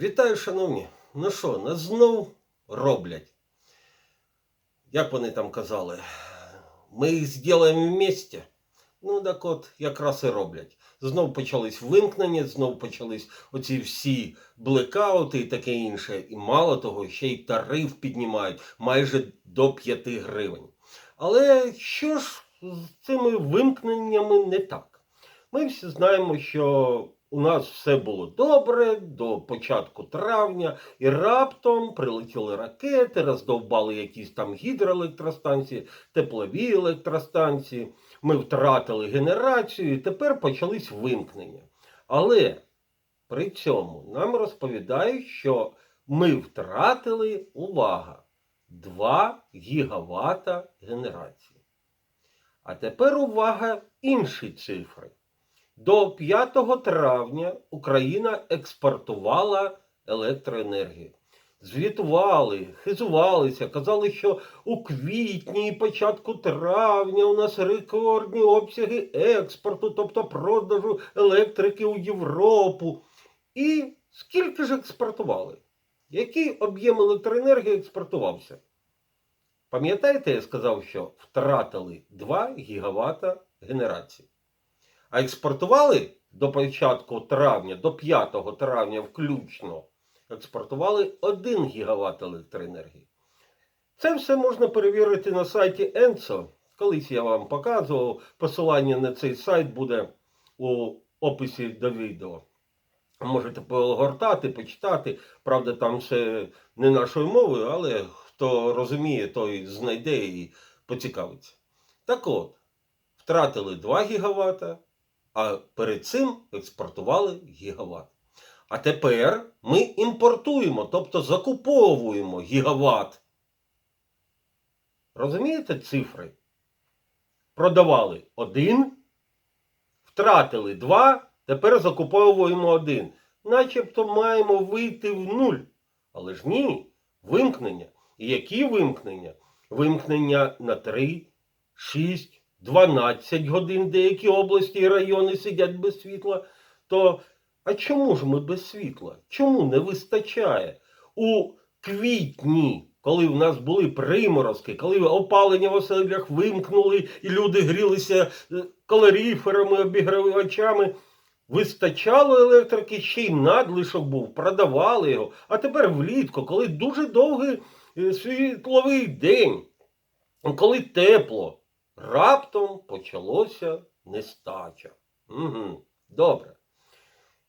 Вітаю, шановні. Ну що, нас знов роблять. Як вони там казали? Ми їх зробимо вместе. Ну, так от, якраз і роблять. Знов почались вимкнення, знов почались оці всі блекаути і таке інше. І мало того, ще й тариф піднімають майже до 5 гривень. Але що ж з цими вимкненнями не так? Ми всі знаємо, що у нас все було добре до початку травня, і раптом прилетіли ракети, роздовбали якісь там гідроелектростанції, теплові електростанції. Ми втратили генерацію, і тепер почались вимкнення. Але при цьому нам розповідають, що ми втратили увага 2 гігавата генерації. А тепер увага інші цифри. До 5 травня Україна експортувала електроенергію. Звітували, хизувалися, казали, що у квітні і початку травня у нас рекордні обсяги експорту, тобто продажу електрики у Європу. І скільки ж експортували? Який об'єм електроенергії експортувався? Пам'ятаєте, я сказав, що втратили 2 гігавата генерації. А експортували до початку травня, до 5 травня включно, експортували 1 гігават електроенергії. Це все можна перевірити на сайті ENSO. Колись я вам показував. Посилання на цей сайт буде у описі до відео. Можете погортати, почитати. Правда, там все не нашою мовою, але хто розуміє, той знайде і поцікавиться. Так от, втратили 2 гігавата, а перед цим експортували гігават. А тепер ми імпортуємо, тобто закуповуємо гігават. Розумієте цифри? Продавали один, втратили два, тепер закуповуємо один. Начебто маємо вийти в нуль. Але ж ні, вимкнення. І які вимкнення? Вимкнення на 3, 6, 12 годин деякі області і райони сидять без світла. То а чому ж ми без світла? Чому не вистачає? У квітні, коли в нас були приморозки, коли опалення в оселях вимкнули і люди грілися е, калоріферами, обігрівачами, вистачало електрики, ще й надлишок був, продавали його. А тепер влітку, коли дуже довгий е, світловий день, коли тепло, раптом почалося нестача. Угу. Добре.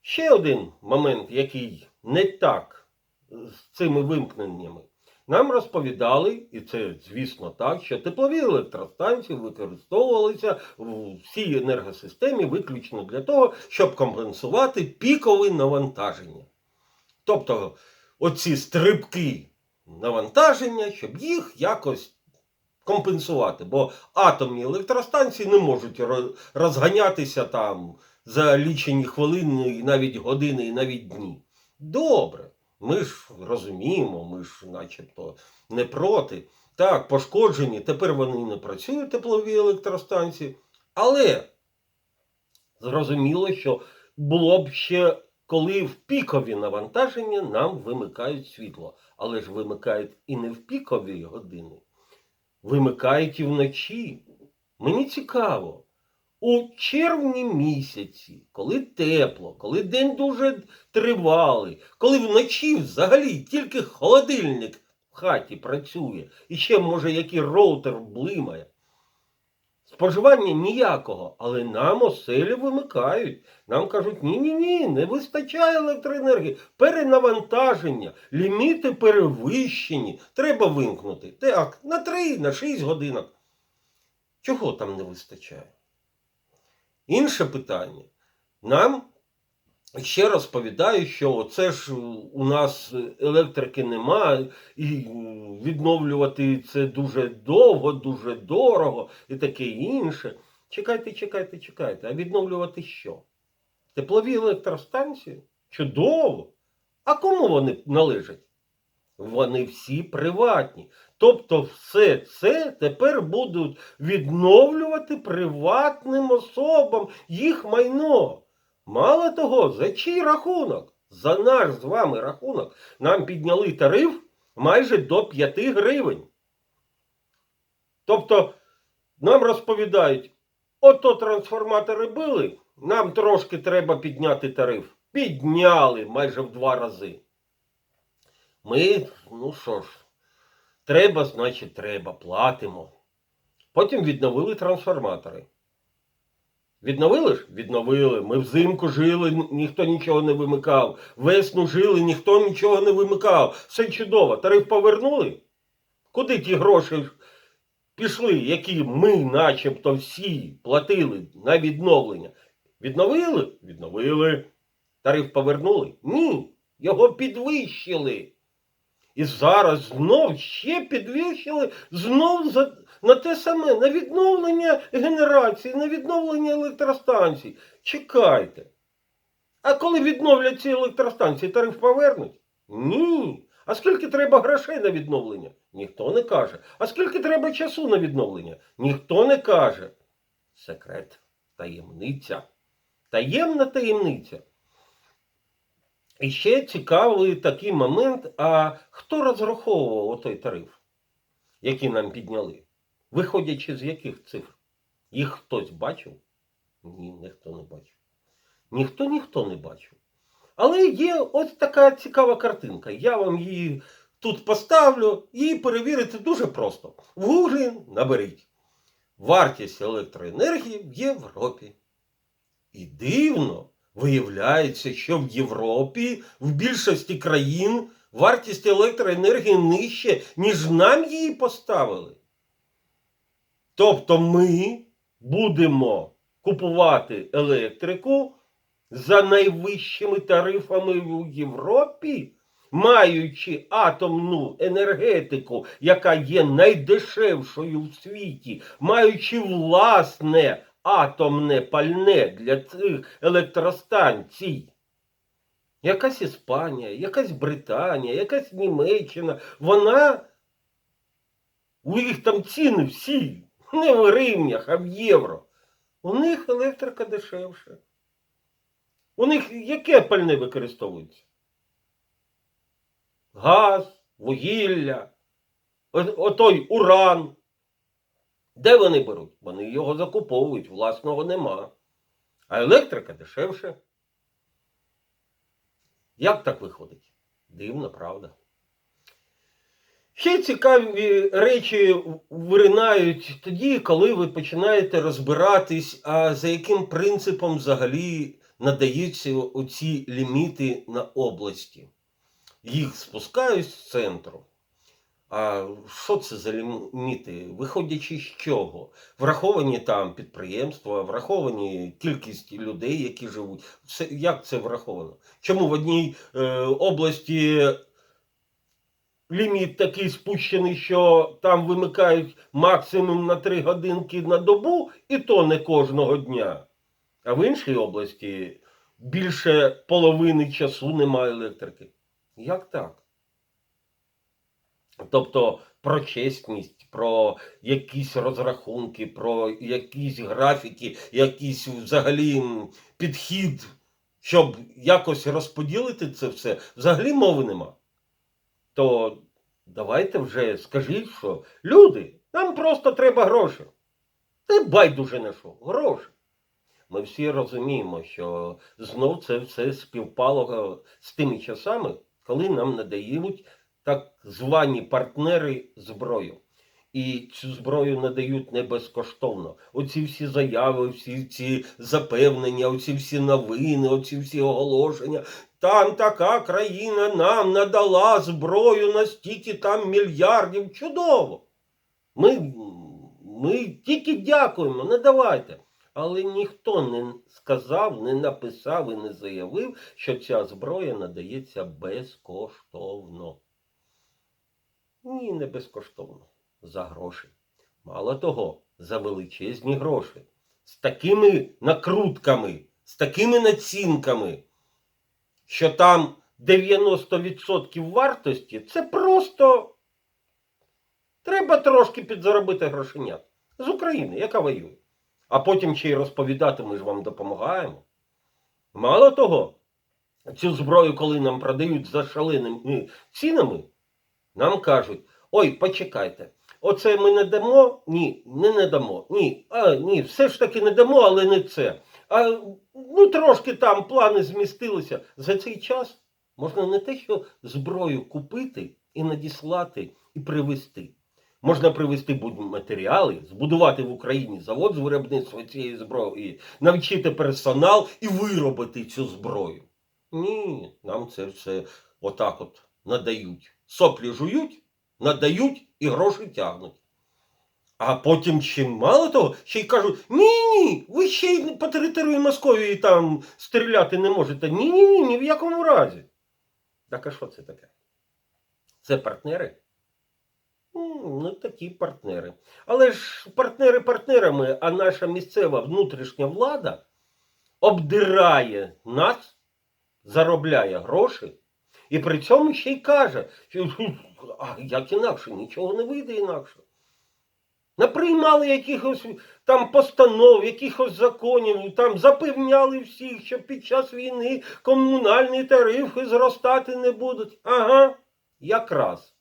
Ще один момент, який не так з цими вимкненнями. Нам розповідали, і це, звісно, так, що теплові електростанції використовувалися в всій енергосистемі виключно для того, щоб компенсувати пікові навантаження. Тобто, оці стрибки навантаження, щоб їх якось компенсувати. Бо атомні електростанції не можуть розганятися там за лічені хвилини, і навіть години, і навіть дні. Добре, ми ж розуміємо, ми ж начебто не проти. Так, пошкоджені, тепер вони не працюють теплові електростанції. Але зрозуміло, що було б ще коли в пікові навантаження нам вимикають світло. Але ж вимикають і не в пікові години, вимикають і вночі. Мені цікаво, у червні місяці, коли тепло, коли день дуже тривалий, коли вночі взагалі тільки холодильник в хаті працює, і ще, може, який роутер блимає. Споживання ніякого, але нам оселі вимикають. Нам кажуть, ні-ні-ні, не вистачає електроенергії, перенавантаження, ліміти перевищені, треба вимкнути. Так, на 3, на 6 годинок. Чого там не вистачає? Інше питання. Нам ще розповідають, що це ж у нас електрики немає, і відновлювати це дуже довго, дуже дорого і таке інше. Чекайте, чекайте, чекайте. А відновлювати що? Теплові електростанції? Чудово! А кому вони належать? Вони всі приватні. Тобто все це тепер будуть відновлювати приватним особам їх майно. Мало того, за чий рахунок? за наш з вами рахунок нам підняли тариф майже до 5 гривень. Тобто нам розповідають, ото трансформатори били, нам трошки треба підняти тариф. Підняли майже в два рази. Ми, ну що ж, треба, значить, треба, платимо. Потім відновили трансформатори. Відновили ж? Відновили. Ми взимку жили, ніхто нічого не вимикав. Весну жили, ніхто нічого не вимикав. Все чудово. Тариф повернули? Куди ті гроші пішли, які ми, начебто, всі платили на відновлення? Відновили? Відновили. Тариф повернули? Ні. Його підвищили. І зараз знов ще підвищили знов за, на те саме, на відновлення генерації, на відновлення електростанцій. Чекайте. А коли відновлять ці електростанції, тариф повернуть? Ні. А скільки треба грошей на відновлення? Ніхто не каже. А скільки треба часу на відновлення? Ніхто не каже. Секрет, таємниця. Таємна таємниця. І ще цікавий такий момент, а хто розраховував той тариф, який нам підняли? Виходячи з яких цифр? Їх хтось бачив? Ні, ніхто не бачив. Ніхто ніхто не бачив. Але є ось така цікава картинка. Я вам її тут поставлю і перевірити дуже просто. В Гуглі наберіть вартість електроенергії в Європі. І дивно, виявляється, що в Європі в більшості країн вартість електроенергії нижче, ніж нам її поставили. Тобто ми будемо купувати електрику за найвищими тарифами в Європі, маючи атомну енергетику, яка є найдешевшою в світі, маючи власне атомне пальне для цих електростанцій. Якась Іспанія, якась Британія, якась Німеччина, вона у них там ціни всі не в гривнях, а в євро. У них електрика дешевша. У них яке пальне використовується? Газ, вугілля, отой уран. Де вони беруть? Вони його закуповують, власного нема. А електрика дешевше. Як так виходить? Дивно, правда. Ще цікаві речі виринають тоді, коли ви починаєте розбиратись, а за яким принципом взагалі надаються оці ліміти на області. Їх спускають з центру. А що це за ліміти? Виходячи з чого? Враховані там підприємства, враховані кількість людей, які живуть. Це, як це враховано? Чому в одній е, області ліміт такий спущений, що там вимикають максимум на 3 годинки на добу, і то не кожного дня. А в іншій області більше половини часу немає електрики. Як так? Тобто про чесність, про якісь розрахунки, про якісь графіки, якийсь взагалі підхід, щоб якось розподілити це все, взагалі мови нема. То давайте вже скажіть, що люди, нам просто треба гроші. Та байдуже на що, гроші. Ми всі розуміємо, що знов це все співпало е, з тими часами, коли нам надають так звані партнери зброю. І цю зброю надають не безкоштовно. Оці всі заяви, всі ці запевнення, оці всі новини, оці всі оголошення. Там така країна нам надала зброю на стільки там мільярдів. Чудово! Ми, ми тільки дякуємо, не давайте. Але ніхто не сказав, не написав і не заявив, що ця зброя надається безкоштовно. Ні, не безкоштовно. За гроші. Мало того, за величезні гроші. З такими накрутками, з такими націнками, що там 90% вартості це просто треба трошки підзаробити грошенят. З України, яка воює. А потім ще й розповідати, ми ж вам допомагаємо. Мало того, цю зброю, коли нам продають за шаленими цінами, нам кажуть: ой, почекайте, оце ми не дамо? Ні, не, не дамо. Ні, а, ні, все ж таки не дамо, але не це. А ну трошки там плани змістилися. За цей час можна не те, що зброю купити і надіслати, і привезти. Можна привезти будматеріали, збудувати в Україні завод з виробництва цієї зброї, навчити персонал і виробити цю зброю. Ні, нам це все отак от надають. Соплі жують, надають і гроші тягнуть. А потім ще мало того, ще й кажуть: ні, ні, ви ще й по території Московії там стріляти не можете. Ні, ні, ні, в якому разі. Так а що це таке? Це партнери? Ну, такі партнери. Але ж партнери партнерами, а наша місцева внутрішня влада обдирає нас, заробляє гроші, і при цьому ще й каже, що а як інакше, нічого не вийде інакше. Наприймали якихось там постанов, якихось законів, там запевняли всіх, що під час війни комунальні тарифи зростати не будуть. Ага, якраз.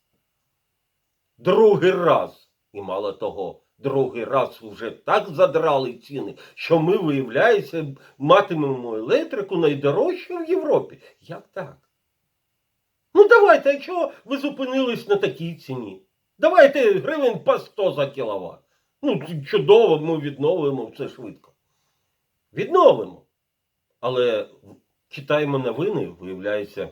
Другий раз. І мало того, другий раз вже так задрали ціни, що ми, виявляється, матимемо електрику найдорожчу в Європі. Як так? Ну давайте, а чого ви зупинились на такій ціні? Давайте гривень по 100 за кіловат. Ну, чудово, ми відновимо все швидко. Відновимо. Але читаємо новини, виявляється,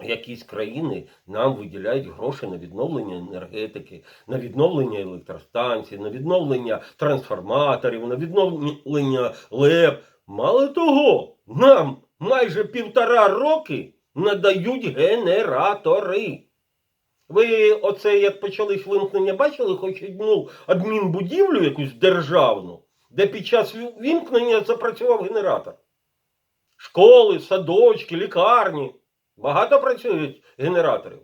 якісь країни нам виділяють гроші на відновлення енергетики, на відновлення електростанцій, на відновлення трансформаторів, на відновлення ЛЕП. Мало того, нам майже півтора роки надають генератори. Ви оце як почались вимкнення, бачили хоч одну адмінбудівлю якусь державну, де під час вімкнення запрацював генератор. Школи, садочки, лікарні. Багато працюють генераторів.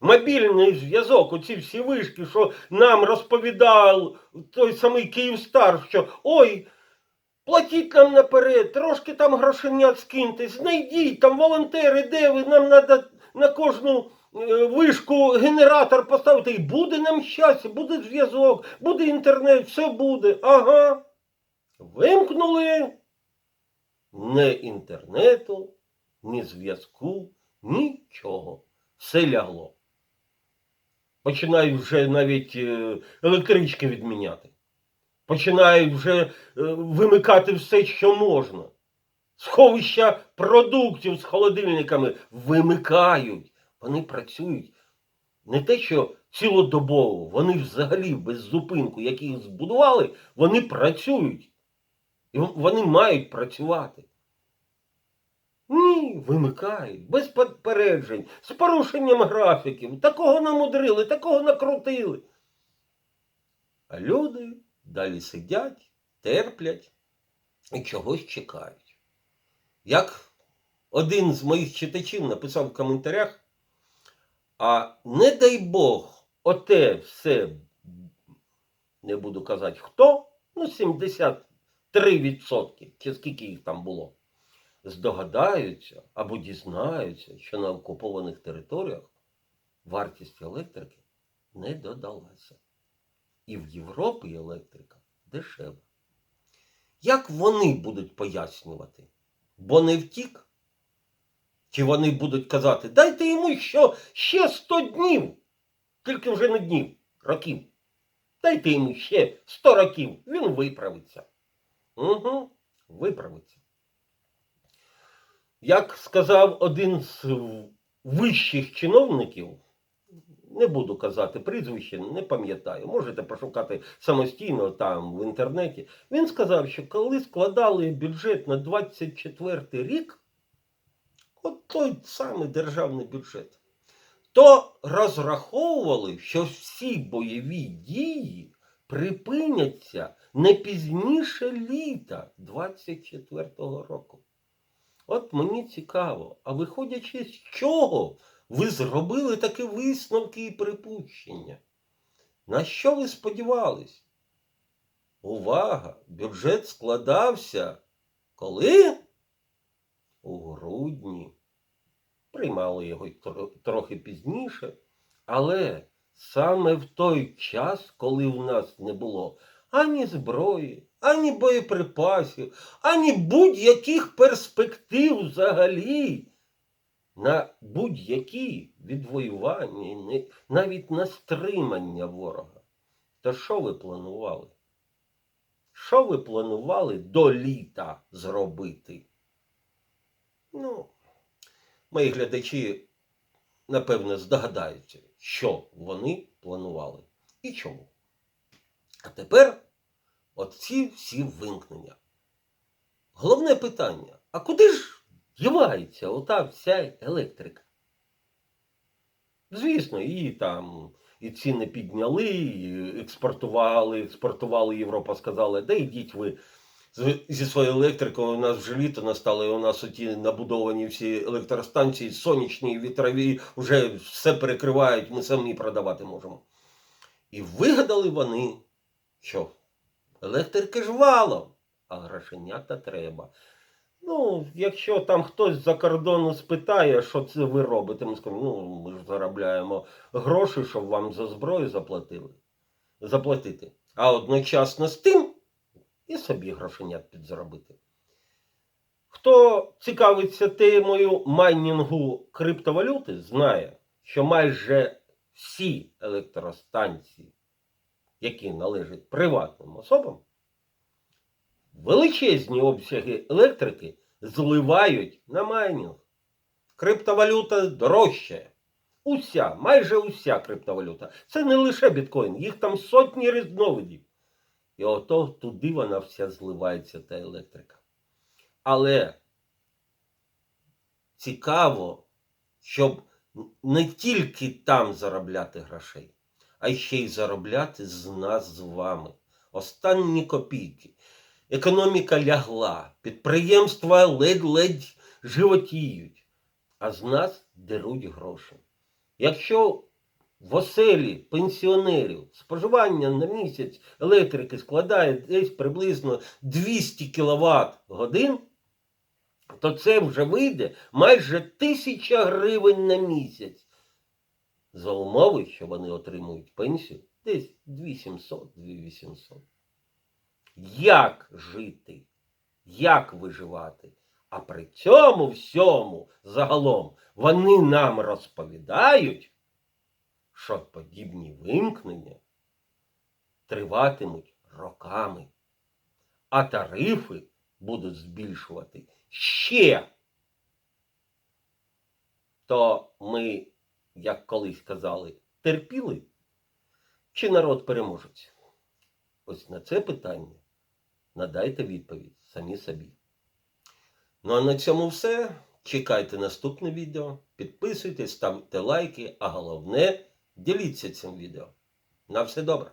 Мобільний зв'язок, оці всі вишки, що нам розповідав той самий Київстар, що ой, платіть нам наперед, трошки там грошенят скиньте, знайдіть там волонтери, де ви, нам треба на кожну вишку генератор поставити. І буде нам щастя, буде зв'язок, буде інтернет, все буде. Ага. Вимкнули не інтернету, ні зв'язку, нічого. Все лягло. Починають вже навіть е, електрички відміняти. Починають вже е, вимикати все, що можна. Сховища продуктів з холодильниками вимикають. Вони працюють не те, що цілодобово, вони взагалі без зупинку, які їх збудували, вони працюють. І вони мають працювати. Ні, вимикають, без попереджень, з порушенням графіків. Такого намудрили, такого накрутили. А люди далі сидять, терплять і чогось чекають. Як один з моїх читачів написав в коментарях, а не дай Бог, оте все, не буду казати хто, ну 73%, чи скільки їх там було здогадаються або дізнаються, що на окупованих територіях вартість електрики не додалася. І в Європі електрика дешева. Як вони будуть пояснювати? Бо не втік? Чи вони будуть казати, дайте йому що ще 100 днів, тільки вже не днів, років. Дайте йому ще 100 років, він виправиться. Угу, виправиться. Як сказав один з вищих чиновників, не буду казати прізвище, не пам'ятаю, можете пошукати самостійно там в інтернеті. Він сказав, що коли складали бюджет на 24 рік, от той самий державний бюджет, то розраховували, що всі бойові дії припиняться не пізніше літа 24-го року. От мені цікаво, а виходячи з чого ви зробили такі висновки і припущення? На що ви сподівались? Увага! Бюджет складався коли? Грудні приймали його трохи пізніше. Але саме в той час, коли в нас не було ані зброї, ані боєприпасів, ані будь-яких перспектив взагалі на будь-які відвоювання, навіть на стримання ворога. То що ви планували? Що ви планували до літа зробити? Ну, мої глядачі, напевно, здогадаються, що вони планували і чому. А тепер оці всі вимкнення. Головне питання: а куди ж дівається ота вся електрика? Звісно, її там і ціни підняли, і експортували, експортували Європа, сказала, да йдіть ви зі своєю електрикою, у нас вже літо настало, і у нас оті набудовані всі електростанції, сонячні, вітрові, вже все перекривають, ми самі продавати можемо. І вигадали вони, що електрики ж валом, а грошенята треба. Ну, якщо там хтось з-за кордону спитає, що це ви робите, ми скажемо, ну ми ж заробляємо гроші, щоб вам за зброю заплатили. Заплатити. А одночасно з тим і собі грошенят підзаробити. Хто цікавиться темою майнінгу криптовалюти, знає, що майже всі електростанції, які належать приватним особам, величезні обсяги електрики зливають на майнінг. Криптовалюта дорожчає. Уся, майже уся криптовалюта. Це не лише біткоін, їх там сотні різновидів. І ото туди вона вся зливається, та електрика. Але цікаво, щоб не тільки там заробляти грошей, а ще й заробляти з нас з вами. Останні копійки. Економіка лягла, підприємства ледь-ледь животіють, а з нас деруть гроші. Якщо в оселі пенсіонерів споживання на місяць електрики складає десь приблизно 200 кВт годин, то це вже вийде майже 1000 гривень на місяць. За умови, що вони отримують пенсію десь 2700-2800. Як жити? Як виживати? А при цьому всьому загалом вони нам розповідають, що подібні вимкнення триватимуть роками, а тарифи будуть збільшувати ще. То ми, як колись казали, терпіли, чи народ переможець? Ось на це питання надайте відповідь самі собі. Ну а на цьому все. Чекайте наступне відео, підписуйтесь, ставте лайки, а головне діліться цим відео. На все добре!